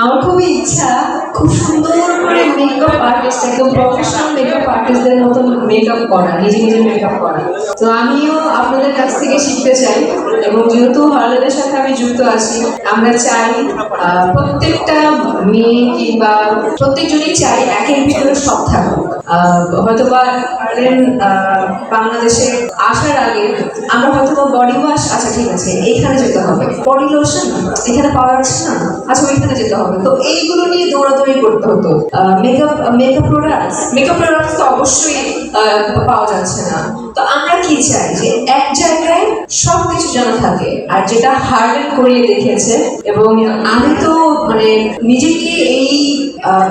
আমার খুবই ইচ্ছা খুব সুন্দর করে মেকআপ আর্টিস্ট একদম প্রফেশনাল মেকআপ আর্টিস্টদের মতন মেকআপ করা নিজে নিজে মেকআপ করা তো আমিও আপনাদের কাছ থেকে শিখতে চাই এবং যেহেতু হার্লেনের সাথে আমি যুক্ত আছি আমরা চাই প্রত্যেকটা মেয়ে কিংবা প্রত্যেকজনই চাই একের ভিতরে সব থাকুক আহ, হয়তোবা হার্লেন আহ, বাংলাদেশে আসার আগে আমরা হয়তোবা বডি ওয়াশ আচ্ছা ঠিক আছে এইখানে যেতে হবে। বডি লোশন এখানে পাওয়া যাচ্ছে না? আচ্ছা ওইখানে যেতে হবে। তো এইগুলো নিয়ে দৌড়াদৌড়ি করতে হতো। Makeup makeup products makeup products তো অবশ্যই পাওয়া যাচ্ছে না। তো আমরা কি চাই? যে এক জায়গায় সব কিছু যেন থাকে আর যেটা হার্ডেন করিয়ে দেখিয়েছে এবং আমি তো মানে নিজেকে এই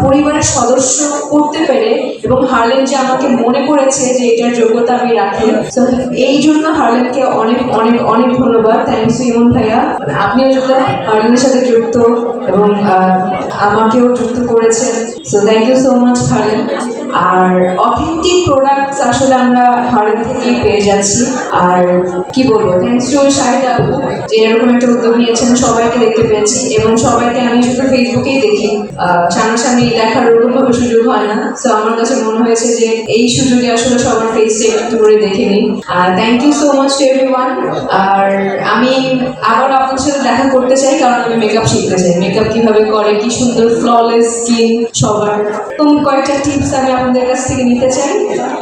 পরিবারের সদস্য করতে পেরে এবং হার্লেন যে আমাকে মনে করেছে যে এটার যোগ্যতা আমি রাখি তো এই জন্য হার্লেনকে অনেক অনেক অনেক ধন্যবাদ। থ্যাংকস ইমন ভাইয়া। আপনিও যুক্ত হার্লেনের সাথে যুক্ত এবং আমাকেও যুক্ত করেছেন। So thank you so much Harlen R authentic products আসলে আমরা হার্লেন থেকেই পেয়ে যাচ্ছি। আর কি বলব থ্যাংকস টু শাহিদ আপু যে এরকম একটা উদ্যোগ নিয়েছেন সবাইকে দেখতে পেয়েছি। এবং সবাইকে আমি শুধু ফেসবুকেই দেখি আহ, সামনাসামনি দেখার ওরকমভাবে সুযোগ হয় না। তো আমার কাছে মনে হয়েছে যে এই সুযোগে আসলে সবার ফেসটা একটু করে দেখে নিই। আর thank you so much to everyone আর আমি আবার আপনার সাথে দেখা করতে চাই কারণ আমি মেকআপ শিখতে চাই। মেকআপ কীভাবে করে কি সুন্দর ফ্ললেস স্কিন সবার। তো কয়েকটা টিপস আমি আপনাদের কাছ থেকে নিতে চাই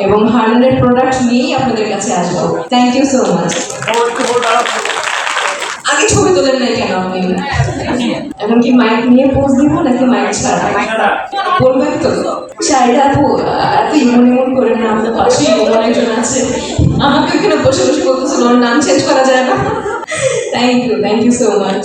এবং হার্লেনের প্রোডাক্ট নিয়েই আপনাদের কাছে আসব। থ্যাংক ইউ সো মাচ আগে ছবি তোলেন নাই কেন আপনি? এখন কি মাইক নিয়ে পোজ দিব নাকি মাইক ছাড়া? বলবেন তো শাড়িটা আপু এত ইমন ইমন করে না আপনার পাশে ইমন একজন আছে। আমাকে এখানে বসে বসে করতেছিল ওর নাম চেঞ্জ করা যায় না। Thank you thank you so much